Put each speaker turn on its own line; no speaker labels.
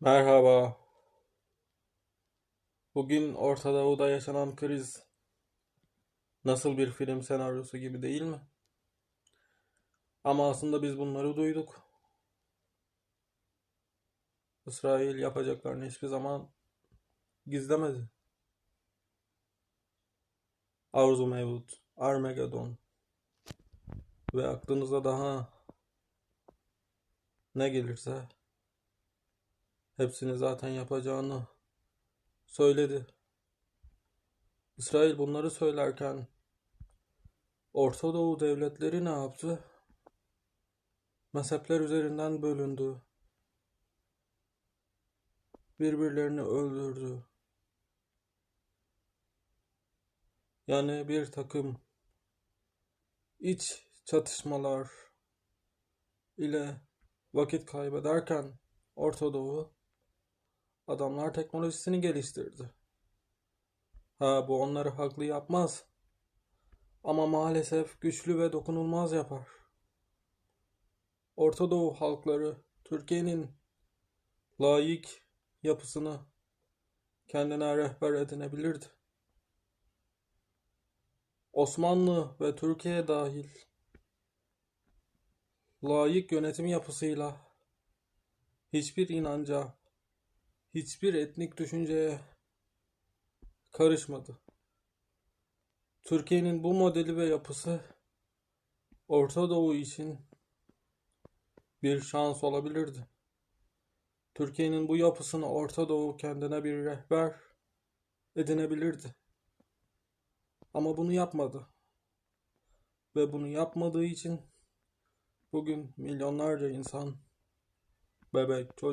Merhaba. Bugün Orta Doğu'da yaşanan kriz nasıl bir film senaryosu gibi değil mi? Ama aslında biz bunları duyduk. İsrail yapacaklarını hiçbir zaman gizlemedi. Arzu mevcut, Armageddon ve aklınıza daha ne gelirse hepsini zaten yapacağını söyledi. İsrail bunları söylerken Orta Doğu devletleri ne yaptı? Mezhepler üzerinden bölündü. Birbirlerini öldürdü. Yani bir takım iç çatışmalar ile vakit kaybederken Orta Doğu adamlar teknolojisini geliştirdi. Ha bu onları haklı yapmaz ama maalesef güçlü ve dokunulmaz yapar. Orta Doğu halkları Türkiye'nin layık yapısını kendine rehber edinebilirdi. Osmanlı ve Türkiye dahil layık yönetim yapısıyla hiçbir inanca, hiçbir etnik düşünceye karışmadı. Türkiye'nin bu modeli ve yapısı Orta Doğu için bir şans olabilirdi. Türkiye'nin bu yapısını Orta Doğu kendine bir rehber edinebilirdi. Ama bunu yapmadı. Ve bunu yapmadığı için bugün milyonlarca insan, bebek, çocuk